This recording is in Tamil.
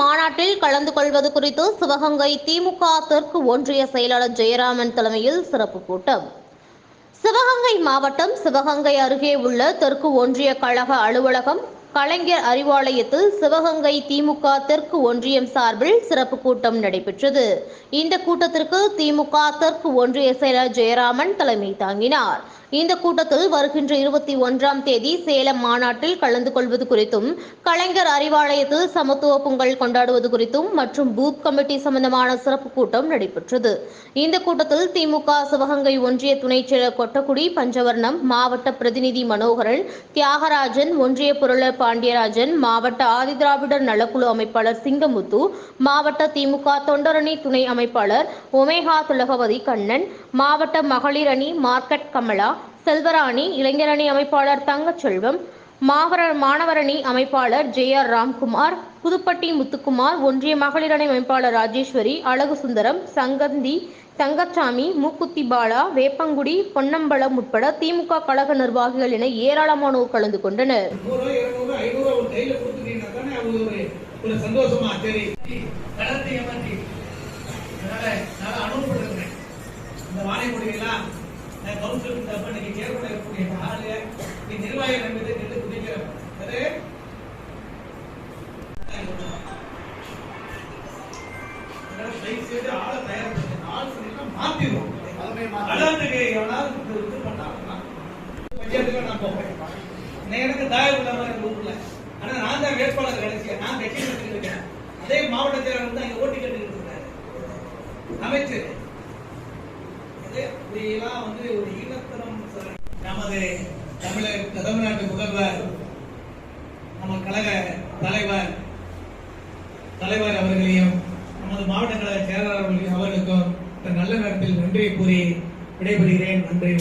மாநாட்டில் கலந்து கொள்வது குறித்து சிவகங்கை திமுக தெற்கு ஒன்றிய செயலாளர் ஜெயராமன் தலைமையில் சிறப்பு கூட்டம். சிவகங்கை மாவட்டம் சிவகங்கை அருகே உள்ள தெற்கு ஒன்றிய கழக அலுவலகம் கலைஞர் அறிவாலயத்தில் சிவகங்கை திமுக தெற்கு ஒன்றியம் சார்பில் சிறப்பு கூட்டம் நடைபெற்றது. இந்த கூட்டத்திற்கு திமுக தெற்கு ஒன்றிய செயலர் ஜெயராமன் தலைமை தாங்கினார். இந்த கூட்டத்தில் வருகின்ற இருபத்தி ஒன்றாம் தேதி சேலம் மாநாட்டில் கலந்து கொள்வது குறித்தும் கலைஞர் அறிவாலயத்தில் சமத்துவ பொங்கல் கொண்டாடுவது குறித்தும் மற்றும் பூத் கமிட்டி சம்பந்தமான சிறப்பு கூட்டம் நடைபெற்றது. இந்த கூட்டத்தில் திமுக சிவகங்கை ஒன்றிய துணைச் செயலர் கொட்டக்குடி பஞ்சவர்ணம் மாவட்ட பிரதிநிதி மனோகரன் தியாகராஜன் ஒன்றிய பொருளர் பாண்டியராஜன் மாவட்ட ஆதிதிராவிடர் நலக்குழு அமைப்பாளர் சிங்கமுத்து மாவட்ட திமுக தொண்டரணி துணை அமைப்பாளர் ஒமேகா துலகவதி கண்ணன் மாவட்ட மகளிர் அணி மார்க்கெட் கமலா செல்வராணி இளைஞரணி அமைப்பாளர் தங்கச்செல்வம் மாவர மாணவரணி அமைப்பாளர் ஜே ஆர் ராம்குமார் புதுப்பட்டி முத்துக்குமார் ஒன்றிய மகளிரணி அமைப்பாளர் ராஜேஸ்வரி அழகு சுந்தரம் சங்கந்தி தங்கச்சாமி மூக்குத்தி பாலா வேப்பங்குடி பொன்னம்பலம் உட்பட திமுக கழக நிர்வாகிகள் என ஏராளமானோர் கலந்து கொண்டனர். ஒரு சந்தோஷமா சரி. கவுன்சிலுக்கு தப்பு இன்னைக்கு சேர்ப்பட இருக்கக்கூடிய ஆளு நீ நிர்வாகம் என்பதை நின்று குதிக்கிற அது தயவு செய்து ஆளை தயார்படுத்துங்க ஆள் சொன்னீங்கன்னா மாத்திடுவோம் எவனாவது இது பண்ணாங்கன்னா நான் போவேன் எனக்கு தாயம் இல்லாம எனக்கு ஊர்ல ஆனா நான் தான் வேட்பாளர் நான் கட்சி நடத்திட்டு இருக்கேன் அதே மாவட்ட செயலர் வந்து அங்க ஓட்டு இருக்காரு அமைச்சர் வந்து ஒரு ஈழத்தனம் நமது தமிழர் தமிழ்நாட்டு முதல்வர் நம்ம கழக தலைவர் தலைவர் அவர்களையும் நமது மாவட்ட கழக செயலாளர் அவர்களுக்கும் நல்ல நேரத்தில் நன்றியை கூறி விடைபெறுகிறேன். நன்றி.